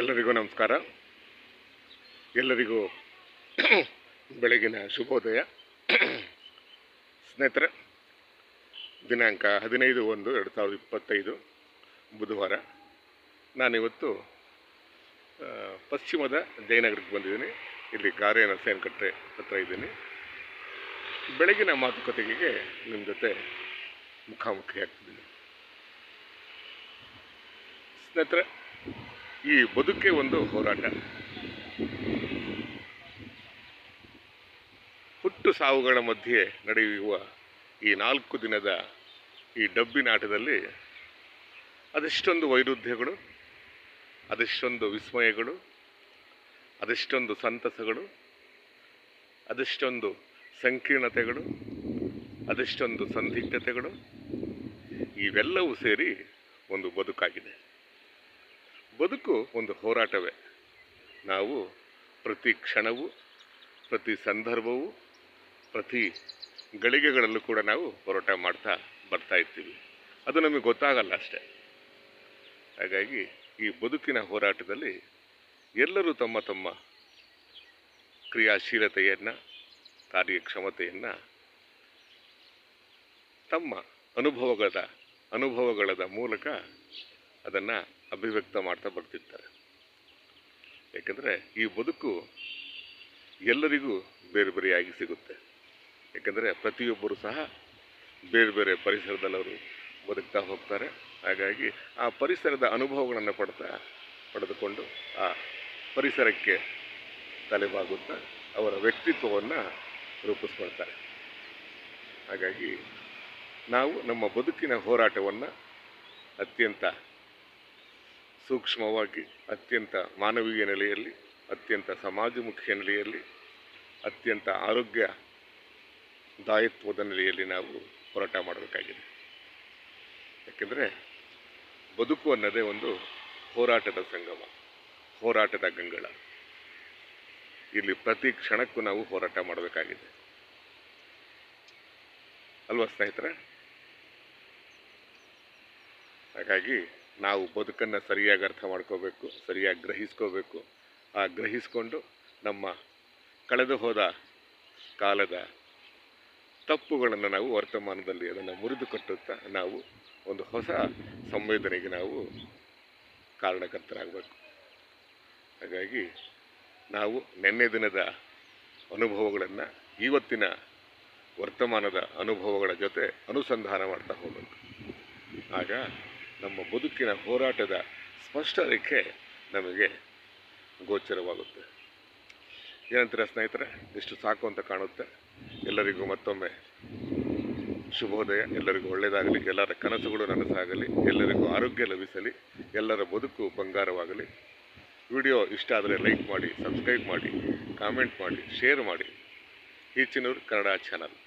ಎಲ್ಲರಿಗೂ ನಮಸ್ಕಾರ. ಎಲ್ಲರಿಗೂ ಬೆಳಗಿನ ಶುಭೋದಯ. ಸ್ನೇಹಿತರೆ, ದಿನಾಂಕ ಹದಿನೈದು ಒಂದು ಎರಡು ಸಾವಿರದ ಇಪ್ಪತ್ತೈದು ಬುಧವಾರ. ನಾನಿವತ್ತು ಪಶ್ಚಿಮದ ಜಯನಗರಕ್ಕೆ ಬಂದಿದ್ದೀನಿ. ಇಲ್ಲಿ ಗಾರೆ ನರಸೇನ ಕಟ್ಟೆ ಹತ್ರ ಇದ್ದೀನಿ. ಬೆಳಗಿನ ಮಾತುಕತೆಗೆ ನಿಮ್ಮ ಜೊತೆ ಮುಖಾಮುಖಿ ಆಗ್ತಿದ್ದೀನಿ ಸ್ನೇಹಿತರೆ ಈ ಬದುಕೆ ಒಂದು ಹೋರಾಟ. ಹುಟ್ಟು ಸಾವುಗಳ ಮಧ್ಯೆ ನಡೆಯುವ ಈ ನಾಲ್ಕು ದಿನದ ಈ ಡಬ್ಬಿನಾಟದಲ್ಲಿ ಅದೆಷ್ಟೊಂದು ವೈರುಧ್ಯಗಳು, ಅದೆಷ್ಟೊಂದು ವಿಸ್ಮಯಗಳು, ಅದೆಷ್ಟೊಂದು ಸಂತಸಗಳು, ಅದೆಷ್ಟೊಂದು ಸಂಕೀರ್ಣತೆಗಳು, ಅದೆಷ್ಟೊಂದು ಸಂದಿಗ್ಧತೆಗಳು, ಇವೆಲ್ಲವೂ ಸೇರಿ ಒಂದು ಬದುಕಾಗಿದೆ. ಬದುಕು ಒಂದು ಹೋರಾಟವೇ. ನಾವು ಪ್ರತಿ ಕ್ಷಣವು, ಪ್ರತಿ ಸಂದರ್ಭವೂ, ಪ್ರತಿ ಗಳಿಗೆಗಳಲ್ಲೂ ಕೂಡ ನಾವು ಹೋರಾಟ ಮಾಡ್ತಾ ಬರ್ತಾ ಇರ್ತೀವಿ. ಅದು ನಮಗೆ ಗೊತ್ತಾಗಲ್ಲ ಅಷ್ಟೆ. ಹಾಗಾಗಿ ಈ ಬದುಕಿನ ಹೋರಾಟದಲ್ಲಿ ಎಲ್ಲರೂ ತಮ್ಮ ತಮ್ಮ ಕ್ರಿಯಾಶೀಲತೆಯನ್ನು, ಕಾರ್ಯಕ್ಷಮತೆಯನ್ನು, ತಮ್ಮ ಅನುಭವಗಳ ಅನುಭವಗಳದ ಮೂಲಕ ಅದನ್ನು ಅಭಿವ್ಯಕ್ತ ಮಾಡ್ತಾ ಬರ್ತಿರ್ತಾರೆ. ಯಾಕಂದರೆ ಈ ಬದುಕು ಎಲ್ಲರಿಗೂ ಬೇರೆ ಬೇರೆಯಾಗಿ ಸಿಗುತ್ತೆ. ಯಾಕಂದರೆ ಪ್ರತಿಯೊಬ್ಬರು ಸಹ ಬೇರೆ ಬೇರೆ ಪರಿಸರದಲ್ಲವರು ಬದುಕ್ತಾ ಹೋಗ್ತಾರೆ. ಹಾಗಾಗಿ ಆ ಪರಿಸರದ ಅನುಭವಗಳನ್ನು ಪಡ್ತಾ, ಪಡೆದುಕೊಂಡು ಆ ಪರಿಸರಕ್ಕೆ ತಲೆಬಾಗುತ್ತಾ ಅವರ ವ್ಯಕ್ತಿತ್ವವನ್ನು ರೂಪಿಸ್ಕೊಳ್ತಾರೆ. ಹಾಗಾಗಿ ನಾವು ನಮ್ಮ ಬದುಕಿನ ಹೋರಾಟವನ್ನು ಅತ್ಯಂತ ಸೂಕ್ಷ್ಮವಾಗಿ ಅತ್ಯಂತ ಮಾನವೀಯ ನೆಲೆಯಲ್ಲಿ, ಅತ್ಯಂತ ಸಮಾಜಮುಖಿಯ ನೆಲೆಯಲ್ಲಿ, ಅತ್ಯಂತ ಆರೋಗ್ಯ ದಾಯತ್ವದ ನೆಲೆಯಲ್ಲಿ ನಾವು ಹೋರಾಟ ಮಾಡಬೇಕಾಗಿದೆ. ಯಾಕೆಂದರೆ ಬದುಕು ಅನ್ನೋದೇ ಒಂದು ಹೋರಾಟದ ಸಂಗಮ, ಹೋರಾಟದ ಗಂಗಳ. ಇಲ್ಲಿ ಪ್ರತಿ ಕ್ಷಣಕ್ಕೂ ನಾವು ಹೋರಾಟ ಮಾಡಬೇಕಾಗಿದೆ. ಅಲ್ವಾ ಸ್ನೇಹಿತರೆ? ಹಾಗಾಗಿ ನಾವು ಬದುಕನ್ನು ಸರಿಯಾಗಿ ಅರ್ಥ ಮಾಡ್ಕೋಬೇಕು, ಸರಿಯಾಗಿ ಗ್ರಹಿಸ್ಕೋಬೇಕು. ಆ ಗ್ರಹಿಸ್ಕೊಂಡು ನಮ್ಮ ಕಳೆದು ಹೋದ ಕಾಲದ ತಪ್ಪುಗಳನ್ನು ನಾವು ವರ್ತಮಾನದಲ್ಲಿ ಅದನ್ನು ಮುರಿದು ಕಟ್ಟುತ್ತಾ ನಾವು ಒಂದು ಹೊಸ ಸಂವೇದನೆಗೆ ನಾವು ಕಾರಣಕರ್ತರಾಗಬೇಕು. ಹಾಗಾಗಿ ನಾವು ನಿನ್ನೆ ದಿನದ ಅನುಭವಗಳನ್ನು ಇವತ್ತಿನ ವರ್ತಮಾನದ ಅನುಭವಗಳ ಜೊತೆ ಅನುಸಂಧಾನ ಮಾಡ್ತಾ ಹೋಗಬೇಕು. ಆಗ ನಮ್ಮ ಬದುಕಿನ ಹೋರಾಟದ ಸ್ಪಷ್ಟ ರೇಖೆ ನಮಗೆ ಗೋಚರವಾಗುತ್ತೆ. ಏನಂತೀರ ಸ್ನೇಹಿತರೆ? ಇಷ್ಟು ಸಾಕು ಅಂತ ಕಾಣುತ್ತೆ. ಎಲ್ಲರಿಗೂ ಮತ್ತೊಮ್ಮೆ ಶುಭೋದಯ. ಎಲ್ಲರಿಗೂ ಒಳ್ಳೆಯದಾಗಲಿ ಎಲ್ಲರ ಕನಸುಗಳು ನನಸಾಗಲಿ ಎಲ್ಲರಿಗೂ ಆರೋಗ್ಯ ಲಭಿಸಲಿ. ಎಲ್ಲರ ಬದುಕು ಬಂಗಾರವಾಗಲಿ. ವಿಡಿಯೋ ಇಷ್ಟ ಆದರೆ ಲೈಕ್ ಮಾಡಿ, ಸಬ್ಸ್ಕ್ರೈಬ್ ಮಾಡಿ, ಕಾಮೆಂಟ್ ಮಾಡಿ, ಶೇರ್ ಮಾಡಿ. ಈಚಿನೂರು ಕನ್ನಡ ಚಾನಲ್.